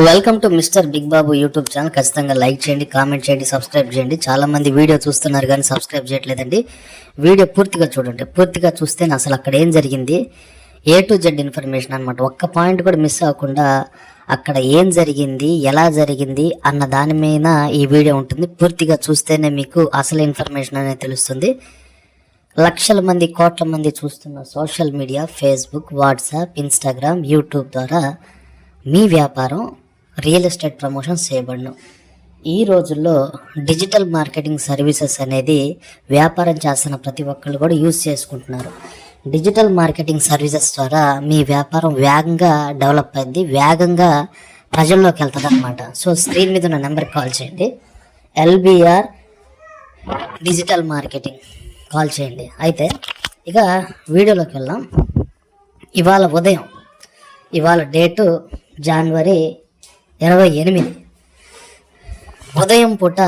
Welcome to Mister Big Babu YouTube channel ఖచ్చితంగా like చేయండి comment చేయండి సబ్స్క్రైబ్ చేయండి. చాలా మంది వీడియో చూస్తున్నారు కానీ సబ్స్క్రైబ్ చేయట్లేదండి. వీడియో పూర్తిగా చూడండి. పూర్తిగా చూస్తే అసలు అక్కడ ఏం జరిగింది? ఏ టు జెడ్ ఇన్ఫర్మేషన్ అనమాట ఒక్క పాయింట్ కూడా మిస్ అవ్వకుండా అక్కడ ఏం జరిగింది ఎలా జరిగింది అన్న దాని మీద ఈ వీడియో ఉంటుంది. పూర్తిగా చూస్తేనే మీకు అసలు ఇన్ఫర్మేషన్ అనేది తెలుస్తుంది. లక్షల మంది కోట్ల మంది చూస్తున్న social media Facebook WhatsApp Instagram YouTube ద్వారా మీ వ్యాపారం రియల్ ఎస్టేట్ ప్రమోషన్ చేయబడను. ఈ రోజుల్లో డిజిటల్ మార్కెటింగ్ సర్వీసెస్ అనేది వ్యాపారం చేస్తున్న ప్రతి ఒక్కళ్ళు కూడా యూజ్ చేసుకుంటున్నారు. డిజిటల్ మార్కెటింగ్ సర్వీసెస్ ద్వారా మీ వ్యాపారం వేగంగా డెవలప్ అయింది వేగంగా ప్రజల్లోకి వెళ్తుంది అనమాట సో స్క్రీన్ మీద ఉన్న నెంబర్కి కాల్ చేయండి. ఎల్బిఆర్ డిజిటల్ మార్కెటింగ్ కాల్ చేయండి. అయితే ఇక వీడియోలోకి వెళ్దాం. ఇవాళ ఉదయం ఇవాళ డేటు జనవరి ఇరవై ఎనిమిది. ఉదయం పూట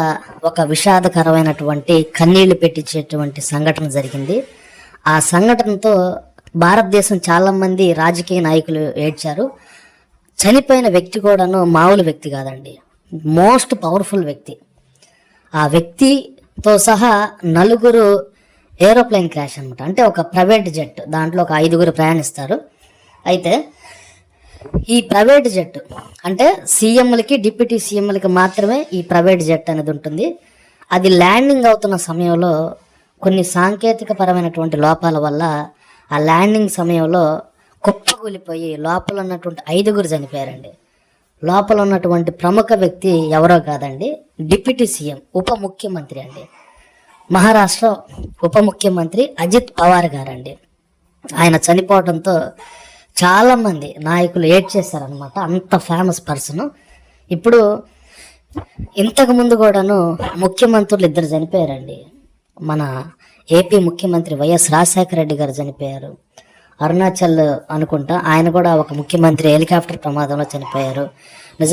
ఒక విషాదకరమైనటువంటి కన్నీళ్ళు పెట్టించేటువంటి సంఘటన జరిగింది. ఆ సంఘటనతో భారతదేశం చాలామంది రాజకీయ నాయకులు ఏడ్చారు. చనిపోయిన వ్యక్తి కూడాను మామూలు వ్యక్తి కాదండి. మోస్ట్ పవర్ఫుల్ వ్యక్తి. ఆ వ్యక్తితో సహా నలుగురు ఏరోప్లేన్ క్రాష్ అనమాట అంటే ఒక ప్రైవేట్ జెట్ దాంట్లో ఒక ఐదుగురు ప్రయాణిస్తారు. అయితే ఈ ప్రైవేట్ జెట్ అంటే సీఎంలకి డిప్యూటీ సీఎంలకి మాత్రమే ఈ ప్రైవేట్ జెట్ అనేది ఉంటుంది. అది ల్యాండింగ్ అవుతున్న సమయంలో కొన్ని సాంకేతిక పరమైనటువంటి లోపాల వల్ల ఆ ల్యాండింగ్ సమయంలో కుప్పకూలిపోయి లోపల ఉన్నటువంటి ఐదుగురు చనిపోయారండి. లోపల ఉన్నటువంటి ప్రముఖ వ్యక్తి ఎవరో కాదండి డిప్యూటీ సీఎం ఉప ముఖ్యమంత్రి అండి. మహారాష్ట్ర ఉప ముఖ్యమంత్రి అజిత్ పవార్ గారండి. ఆయన చనిపోవడంతో చాలామంది నాయకులు ఏడ్ చేశారనమాట అంత ఫేమస్ పర్సన్ ఇప్పుడు ఇంతకు ముందు కూడాను ముఖ్యమంత్రులు ఇద్దరు చనిపోయారండి. మన ఏపీ ముఖ్యమంత్రి వైఎస్ రాజశేఖర రెడ్డి గారు చనిపోయారు. అరుణాచల్ అనుకుంటా ఆయన కూడా ఒక ముఖ్యమంత్రి హెలికాప్టర్ ప్రమాదంలో చనిపోయారు. నిజంగా